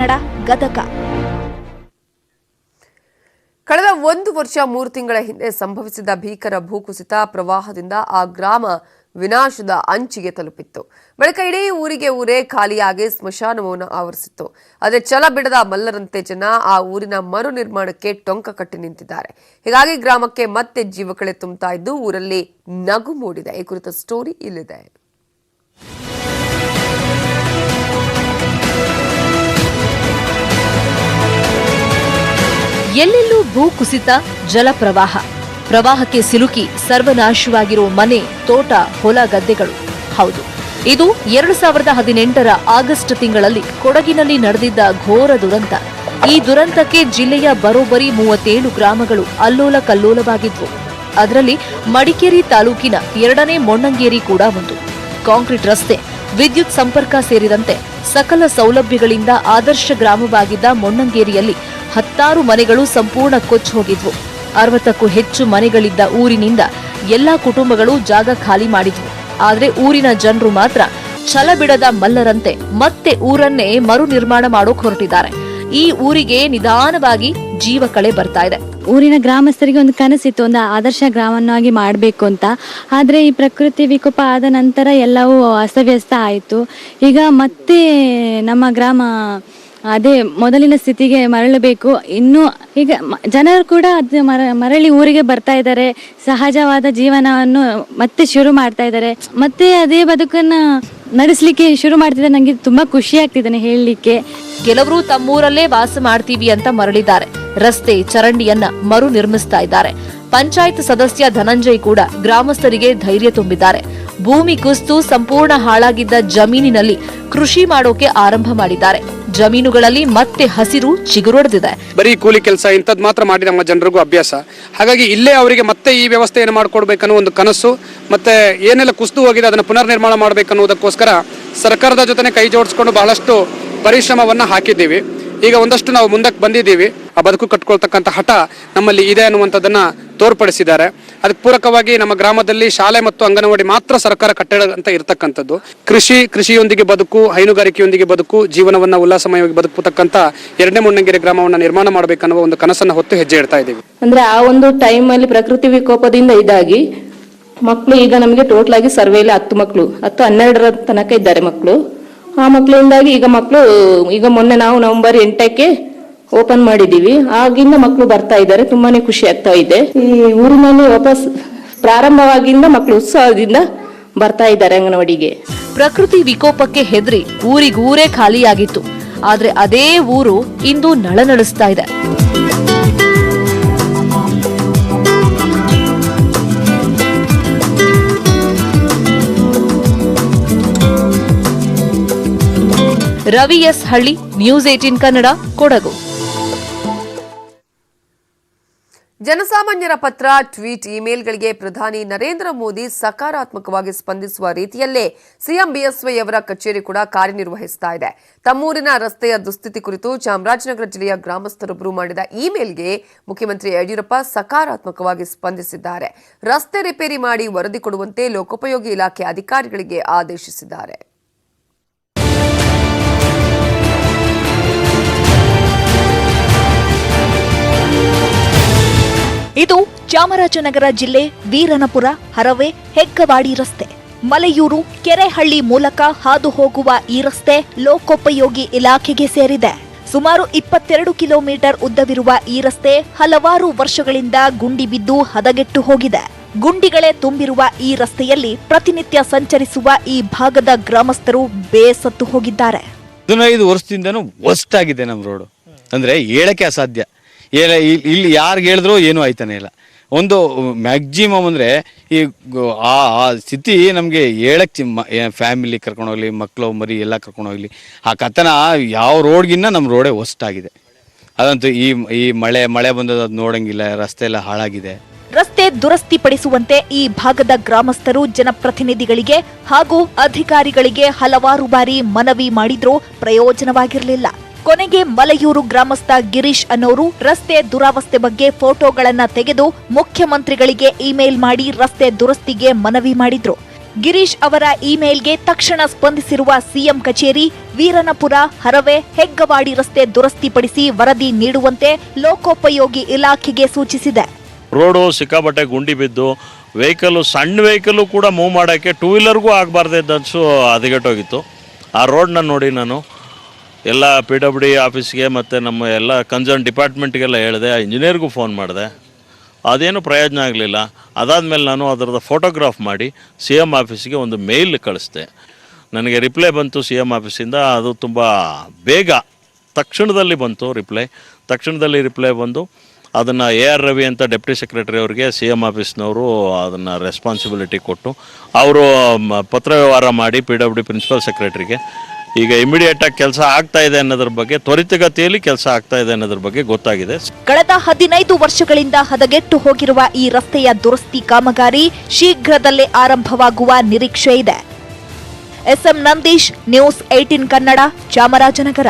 ಗದಗ. ಕಳೆದ ಒಂದು ವರ್ಷ, ಮೂರು ತಿಂಗಳ ಹಿಂದೆ ಸಂಭವಿಸಿದ ಭೀಕರ ಭೂಕುಸಿತ ಪ್ರವಾಹದಿಂದ ಆ ಗ್ರಾಮ ವಿನಾಶದ ಅಂಚಿಗೆ ತಲುಪಿತ್ತು. ಬಳಿಕ ಇಡೀ ಊರಿಗೆ ಊರೇ ಖಾಲಿಯಾಗಿ ಸ್ಮಶಾನವನ್ನು ಆವರಿಸಿತ್ತು. ಅದೇ ಛಲ ಬಿಡದ ಮಲ್ಲರಂತೆ ಜನ ಆ ಊರಿನ ಮರು ನಿರ್ಮಾಣಕ್ಕೆ ಟೊಂಕ ಕಟ್ಟಿ ನಿಂತಿದ್ದಾರೆ. ಹೀಗಾಗಿ ಗ್ರಾಮಕ್ಕೆ ಮತ್ತೆ ಜೀವಕಳೆ ತುಂಬುತ್ತಾ ಇದ್ದು ಊರಲ್ಲಿ ನಗು ಮೂಡಿದೆ. ಈ ಕುರಿತ ಸ್ಟೋರಿ ಇಲ್ಲಿದೆ. ಎಲ್ಲೆಲ್ಲೂ ಭೂಕುಸಿತ ಜಲಪ್ರವಾಹ ಪ್ರವಾಹಕ್ಕೆ ಸಿಲುಕಿ ಸರ್ವನಾಶವಾಗಿರುವ ಮನೆ, ತೋಟ, ಹೊಲ, ಗದ್ದೆಗಳು. ಹೌದು. ಇದು ಎರಡು ಸಾವಿರದ ಹದಿನೆಂಟರ ಆಗಸ್ಟ್ ತಿಂಗಳಲ್ಲಿ ಕೊಡಗಿನಲ್ಲಿ ನಡೆದಿದ್ದ ಘೋರ ದುರಂತ. ಈ ದುರಂತಕ್ಕೆ ಜಿಲ್ಲೆಯ ಬರೋಬ್ಬರಿ ಮೂವತ್ತೇಳು ಗ್ರಾಮಗಳು ಅಲ್ಲೋಲ ಕಲ್ಲೋಲವಾಗಿದ್ವು ಅದರಲ್ಲಿ ಮಡಿಕೇರಿ ತಾಲೂಕಿನ ಎರಡನೇ ಮೊಣ್ಣಂಗೇರಿ ಕೂಡ ಒಂದು. ಕಾಂಕ್ರೀಟ್ ರಸ್ತೆ, ವಿದ್ಯುತ್ ಸಂಪರ್ಕ ಸೇರಿದಂತೆ ಸಕಲ ಸೌಲಭ್ಯಗಳಿಂದ ಆದರ್ಶ ಗ್ರಾಮವಾಗಿದ್ದ ಮೊಣ್ಣಂಗೇರಿಯಲ್ಲಿ ಹತ್ತಾರು ಮನೆಗಳು ಸಂಪೂರ್ಣ ಕೊಚ್ಚಿ ಹೋಗಿದ್ವು. ಅರವತ್ತಕ್ಕೂ ಹೆಚ್ಚು ಮನೆಗಳಿದ್ದ ಊರಿನಿಂದ ಎಲ್ಲಾ ಕುಟುಂಬಗಳು ಜಾಗ ಖಾಲಿ ಮಾಡಿದ್ವು. ಆದರೆ ಊರಿನ ಜನರು ಮಾತ್ರ ಛಲ ಬಿಡದ ಮಲ್ಲರಂತೆ ಮತ್ತೆ ಊರನ್ನೇ ಮರು ನಿರ್ಮಾಣ ಮಾಡೋಕ್ ಹೊರಟಿದ್ದಾರೆ. ಈ ಊರಿಗೆ ನಿಧಾನವಾಗಿ ಜೀವ ಕಳೆ ಬರ್ತಾ ಇದೆ. ಊರಿನ ಗ್ರಾಮಸ್ಥರಿಗೆ ಒಂದು ಕನಸಿತ್ತು, ಒಂದು ಆದರ್ಶ ಗ್ರಾಮವನ್ನಾಗಿ ಮಾಡಬೇಕು ಅಂತ. ಆದರೆ ಈ ಪ್ರಕೃತಿ ವಿಕೋಪ ಆದ ನಂತರ ಎಲ್ಲವೂ ಅಸ್ತವ್ಯಸ್ತ ಆಯಿತು. ಈಗ ಮತ್ತೆ ನಮ್ಮ ಗ್ರಾಮ ಅದೇ ಮೊದಲಿನ ಸ್ಥಿತಿಗೆ ಮರಳಬೇಕು. ಇನ್ನು ಈಗ ಜನರು ಕೂಡ ಅದು ಮರ, ಮರಳಿ ಊರಿಗೆ ಬರ್ತಾ ಇದ್ದಾರೆ. ಸಹಜವಾದ ಜೀವನವನ್ನು ಮತ್ತೆ ಶುರು ಮಾಡ್ತಾ ಇದ್ದಾರೆ. ಮತ್ತೆ ಅದೇ ಬದುಕನ್ನ ನಡೆಸಲಿಕ್ಕೆ ಶುರು ಮಾಡ್ತಿದ್ದಾರೆ. ನನಗೆ ತುಂಬಾ ಖುಷಿ ಆಗ್ತಿದ್ದಾನೆ ಹೇಳಲಿಕ್ಕೆ. ಕೆಲವರು ತಮ್ಮೂರಲ್ಲೇ ವಾಸ ಮಾಡ್ತೀವಿ ಅಂತ ಮರಳಿದ್ದಾರೆ. ರಸ್ತೆ, ಚರಂಡಿಯನ್ನ ಮರು ನಿರ್ಮಿಸ್ತಾ ಇದ್ದಾರೆ. ಪಂಚಾಯತ್ ಸದಸ್ಯ ಧನಂಜಯ್ ಕೂಡ ಗ್ರಾಮಸ್ಥರಿಗೆ ಧೈರ್ಯ ತುಂಬಿದ್ದಾರೆ. ಭೂಮಿ ಕುಸ್ತು ಸಂಪೂರ್ಣ ಹಾಳಾಗಿದ್ದ ಜಮೀನಿನಲ್ಲಿ ಕೃಷಿ ಮಾಡೋಕೆ ಆರಂಭ ಮಾಡಿದ್ದಾರೆ. ಜಮೀನುಗಳಲ್ಲಿ ಮತ್ತೆ ಹಸಿರು ಚಿಗುರೊಡೆದಿದೆ ಬರೀ ಕೂಲಿ ಕೆಲಸ ಇಂಥದ್ದು ಮಾತ್ರ ಮಾಡಿ ನಮ್ಮ ಜನರಿಗೂ ಅಭ್ಯಾಸ. ಹಾಗಾಗಿ ಇಲ್ಲೇ ಅವರಿಗೆ ಮತ್ತೆ ಈ ವ್ಯವಸ್ಥೆಯನ್ನು ಮಾಡಿಕೊಡ್ಬೇಕನ್ನೋ ಒಂದು ಕನಸು, ಮತ್ತೆ ಏನೆಲ್ಲ ಕುಸಿದು ಹೋಗಿದೆ ಅದನ್ನು ಪುನರ್ ನಿರ್ಮಾಣ ಮಾಡಬೇಕನ್ನುವುದಕ್ಕೋಸ್ಕರ ಸರ್ಕಾರದ ಜೊತೆ ಕೈ ಜೋಡಿಸ್ಕೊಂಡು ಬಹಳಷ್ಟು ಪರಿಶ್ರಮವನ್ನು ಹಾಕಿದ್ದೀವಿ. ಈಗ ಒಂದಷ್ಟು ನಾವು ಮುಂದಕ್ಕೆ ಬಂದಿದ್ದೀವಿ. ಬದುಕು ಕಟ್ಕೊಳ್ತಕ್ಕಂಥ ಹಠ ನಮ್ಮಲ್ಲಿ ಇದೆ ಅನ್ನುವಂಥದ್ದನ್ನ ತೋರ್ಪಡಿಸಿದ್ದಾರೆ. ಅದಕ್ಕೆ ಪೂರಕವಾಗಿ ನಮ್ಮ ಗ್ರಾಮದಲ್ಲಿ ಶಾಲೆ ಮತ್ತು ಅಂಗನವಾಡಿ ಮಾತ್ರ ಸರ್ಕಾರ ಕಟ್ಟಡ ಅಂತ ಇರತಕ್ಕಂಥದ್ದು. ಕೃಷಿ, ಕೃಷಿಯೊಂದಿಗೆ ಬದುಕು, ಹೈನುಗಾರಿಕೆಯೊಂದಿಗೆ ಬದುಕು, ಜೀವನವನ್ನ ಉಲ್ಲಾಸಮಯವಾಗಿ ಬದುಕತಕ್ಕಂಥ ಎರಡನೇ ಮುಣ್ಣಂಗಿರಿ ಗ್ರಾಮವನ್ನ ನಿರ್ಮಾಣ ಮಾಡಬೇಕನ್ನುವ ಒಂದು ಕನಸನ್ನ ಹೊತ್ತು ಹೆಜ್ಜೆ ಇಡ್ತಾ ಇದ್ದೀವಿ. ಅಂದ್ರೆ ಆ ಒಂದು ಟೈಮ್ ಅಲ್ಲಿ ಪ್ರಕೃತಿ ವಿಕೋಪದಿಂದ ಇದಾಗಿ ಮಕ್ಕಳು ಈಗ ನಮಗೆ ಟೋಟಲ್ ಆಗಿ ಸರ್ವೇಲಿ ಹತ್ತು ಮಕ್ಕಳು ಹತ್ತು ಹನ್ನೆರಡರ ತನಕ ಇದ್ದಾರೆ ಮಕ್ಕಳು ಆ ಮಕ್ಕಳಿಂದಾಗಿ ಈಗ ಮಕ್ಕಳು ಈಗ ಮೊನ್ನೆ ನಾವು ನವೆಂಬರ್ ಎಂಟಕ್ಕೆ ಓಪನ್ ಮಾಡಿದೀವಿ ಆಗಿಂದ ಮಕ್ಕಳು ಬರ್ತಾ ಇದ್ದಾರೆ. ತುಂಬಾನೇ ಖುಷಿ ಆಗ್ತಾ ಇದೆ. ಈ ಊರಿನಲ್ಲಿ ವಾಪಸ್ ಪ್ರಾರಂಭವಾಗಿಂದ ಮಕ್ಕಳು ಉತ್ಸಾಹದಿಂದ ಬರ್ತಾ ಇದ್ದಾರೆ ಅಂಗನವಾಡಿಗೆ. ಪ್ರಕೃತಿ ವಿಕೋಪಕ್ಕೆ ಹೆದರಿ ಊರಿಗೂರೇ ಖಾಲಿಯಾಗಿತ್ತು. ಆದ್ರೆ ಅದೇ ಊರು ಇಂದು ನಳ ನಳನಳಿಸ್ತಾ ಇದೆ. Ravi S Halli, news eighteen Kannada, Kodagu. ಜನಸಾಮಾನ್ಯರ ಪತ್ರ, ಟ್ವೀಟ್, ಇಮೇಲ್ಗಳಿಗೆ ಪ್ರಧಾನಿ ನರೇಂದ್ರ ಮೋದಿ ಸಕಾರಾತ್ಮಕವಾಗಿ ಸ್ಪಂದಿಸುವ ರೀತಿಯಲ್ಲೇ ಸಿಎಂ ಬಿಎಸ್ವೈ ಅವರ ಕಚೇರಿ ಕೂಡ ಕಾರ್ಯನಿರ್ವಹಿಸ್ತಾ ಇದೆ. ತಮ್ಮೂರಿನ ರಸ್ತೆಯ ದುಸ್ಥಿತಿ ಕುರಿತು ಚಾಮರಾಜನಗರ ಜಿಲ್ಲೆಯ ಗ್ರಾಮಸ್ಥರೊಬ್ಬರು ಮಾಡಿದ ಇಮೇಲ್ಗೆ ಮುಖ್ಯಮಂತ್ರಿ ಯಡಿಯೂರಪ್ಪ ಸಕಾರಾತ್ಮಕವಾಗಿ ಸ್ಪಂದಿಸಿದ್ದಾರೆ. ರಸ್ತೆ ರಿಪೇರಿ ಮಾಡಿ ವರದಿ ಕೊಡುವಂತೆ ಲೋಕೋಪಯೋಗಿ ಇಲಾಖೆ ಅಧಿಕಾರಿಗಳಿಗೆ ಆದೇಶಿಸಿದ್ದಾರೆ. ಇದು ಚಾಮರಾಜನಗರ ಜಿಲ್ಲೆ ವೀರನಪುರ ಹರವೆ ಹೆಗ್ಗವಾಡಿ ರಸ್ತೆ. ಮಲೆಯೂರು ಕೆರೆಹಳ್ಳಿ ಮೂಲಕ ಹಾದು ಹೋಗುವ ಈ ರಸ್ತೆ ಲೋಕೋಪಯೋಗಿ ಇಲಾಖೆಗೆ ಸೇರಿದೆ. ಸುಮಾರು ಇಪ್ಪತ್ತೆರಡು ಕಿಲೋಮೀಟರ್ ಉದ್ದವಿರುವ ಈ ರಸ್ತೆ ಹಲವಾರು ವರ್ಷಗಳಿಂದ ಗುಂಡಿ ಬಿದ್ದು ಹದಗೆಟ್ಟು ಹೋಗಿದೆ. ಗುಂಡಿಗಳೇ ತುಂಬಿರುವ ಈ ರಸ್ತೆಯಲ್ಲಿ ಪ್ರತಿನಿತ್ಯ ಸಂಚರಿಸುವ ಈ ಭಾಗದ ಗ್ರಾಮಸ್ಥರು ಬೇಸತ್ತು ಹೋಗಿದ್ದಾರೆ. ಹದಿನೈದು ವರ್ಷದಿಂದನೂ ಆಗಿದೆ ನಮ್ಮ ರೋಡು. ಅಂದ್ರೆ ಹೇಳಕ್ಕೆ ಅಸಾಧ್ಯ. ಏನ ಇಲ್- ಇಲ್ಲಿ ಯಾರಿಗೆ ಹೇಳಿದ್ರು ಏನೂ ಆಯ್ತಾನೆ ಇಲ್ಲ. ಒಂದು ಮ್ಯಾಕ್ಸಿಮಮ್ ಅಂದರೆ ಈ ಆ ಆ ಸ್ಥಿತಿ ನಮಗೆ ಹೇಳಕ್ಕೆ ಫ್ಯಾಮಿಲಿ ಕರ್ಕೊಂಡೋಗ್ಲಿ ಮಕ್ಕಳು ಮರಿ ಎಲ್ಲ ಕರ್ಕೊಂಡೋಗ್ಲಿ ಆ ಕಥನ ಯಾವ ರೋಡ್ಗಿನ್ನ ನಮ್ಮ ರೋಡೇ ಹೊಸ್ಟಾಗಿದೆ ಅದಂತೂ ಈ ಈ ಮಳೆ ಮಳೆ ಬಂದದ್ದು ಅದು ನೋಡಂಗಿಲ್ಲ, ರಸ್ತೆ ಎಲ್ಲ ಹಾಳಾಗಿದೆ. ರಸ್ತೆ ದುರಸ್ತಿಪಡಿಸುವಂತೆ ಈ ಭಾಗದ ಗ್ರಾಮಸ್ಥರು, ಜನಪ್ರತಿನಿಧಿಗಳಿಗೆ ಹಾಗೂ ಅಧಿಕಾರಿಗಳಿಗೆ ಹಲವಾರು ಬಾರಿ ಮನವಿ ಮಾಡಿದ್ರೂ ಪ್ರಯೋಜನವಾಗಿರಲಿಲ್ಲ. ಕೊನೆಗೆ ಮಲೆಯೂರು ಗ್ರಾಮಸ್ಥ ಗಿರೀಶ್ ಅನ್ನೋರು ರಸ್ತೆ ದುರಾವಸ್ಥೆ ಬಗ್ಗೆ ಫೋಟೋಗಳನ್ನ ತೆಗೆದು ಮುಖ್ಯಮಂತ್ರಿಗಳಿಗೆ ಇಮೇಲ್ ಮಾಡಿ ರಸ್ತೆ ದುರಸ್ತಿಗೆ ಮನವಿ ಮಾಡಿದ್ರು. ಗಿರೀಶ್ ಅವರ ಇಮೇಲ್ಗೆ ತಕ್ಷಣ ಸ್ಪಂದಿಸಿರುವ ಸಿಎಂ ಕಚೇರಿ, ವೀರನಪುರ, ಹರವೆ, ಹೆಗ್ಗವಾಡಿ ರಸ್ತೆ ದುರಸ್ತಿಪಡಿಸಿ ವರದಿ ನೀಡುವಂತೆ ಲೋಕೋಪಯೋಗಿ ಇಲಾಖೆಗೆ ಸೂಚಿಸಿದೆ. ರೋಡು ಸಿಕ್ಕಾಪಟ್ಟೆ ಗುಂಡಿ ಬಿದ್ದು, ವೆಹಿಕಲ್ಲು, ಸಣ್ಣ ವೆಹಿಕಲ್ಲು ಕೂಡ ಮೂವ್ ಮಾಡೋಕ್ಕೆ ಟೂ ವೀಲರ್ಗೂ ಆಗಬಾರ್ದು ಅದಿಗೆಟ್ಟೋಗಿತ್ತು. ಹದಗೆಟ್ಟೋಗಿತ್ತು ಆ ರೋಡ್ನ ನೋಡಿ ನಾನು ಎಲ್ಲ ಪಿ ಡಬ್ಲ್ಯೂ ಡಿ ಆಫೀಸ್ಗೆ ಮತ್ತು ನಮ್ಮ ಎಲ್ಲ ಕನ್ಸರ್ನ್ ಡಿಪಾರ್ಟ್ಮೆಂಟ್ಗೆಲ್ಲ ಹೇಳಿದೆ ಇಂಜಿನಿಯರ್ಗೂ ಫೋನ್ ಮಾಡಿದೆ. ಅದೇನು ಪ್ರಯೋಜನ ಆಗಲಿಲ್ಲ. ಅದಾದಮೇಲೆ ನಾನು ಅದರದ್ದು ಫೋಟೋಗ್ರಾಫ್ ಮಾಡಿ ಸಿ ಎಂ ಆಫೀಸಿಗೆ ಒಂದು ಮೇಲ್ ಕಳಿಸ್ದೆ. ನನಗೆ ರಿಪ್ಲೈ ಬಂತು ಸಿ ಎಂ ಆಫೀಸಿಂದ ಅದು ತುಂಬ ಬೇಗ ತಕ್ಷಣದಲ್ಲಿ ಬಂತು ರಿಪ್ಲೈ ತಕ್ಷಣದಲ್ಲಿ ರಿಪ್ಲೈ ಬಂದು, ಅದನ್ನು ಎ ಆರ್ ರವಿ ಅಂತ ಡೆಪ್ಟಿ ಸೆಕ್ರೆಟರಿ ಅವರಿಗೆ ಸಿ ಎಂ ಆಫೀಸ್ನವರು ಅದನ್ನು ರೆಸ್ಪಾನ್ಸಿಬಿಲಿಟಿ ಕೊಟ್ಟು, ಅವರು ಪತ್ರ ವ್ಯವಹಾರ ಮಾಡಿ ಪಿ ಡಬ್ಲ್ಯೂ ಡಿ ಪ್ರಿನ್ಸಿಪಲ್ ಸೆಕ್ರೆಟರಿಗೆ ಈಗ ಇಮಿಡಿಯೇಟ್ ಆಗಿ ಕೆಲಸ ಆಗ್ತಾ ಇದೆ ಅನ್ನೋದ್ರ ಬಗ್ಗೆ, ತ್ವರಿತಗತಿಯಲ್ಲಿ ಕೆಲಸ ಆಗ್ತಾ ಇದೆ ಅನ್ನೋದ್ರ ಬಗ್ಗೆ ಗೊತ್ತಾಗಿದೆ. ಕಳೆದ ಹದಿನೈದು ವರ್ಷಗಳಿಂದ ಹದಗೆಟ್ಟು ಹೋಗಿರುವ ಈ ರಸ್ತೆಯ ದುರಸ್ತಿ ಕಾಮಗಾರಿ ಶೀಘ್ರದಲ್ಲೇ ಆರಂಭವಾಗುವ ನಿರೀಕ್ಷೆ ಇದೆ. SM Nandish, news eighteen Kannada, Chamarajanagar.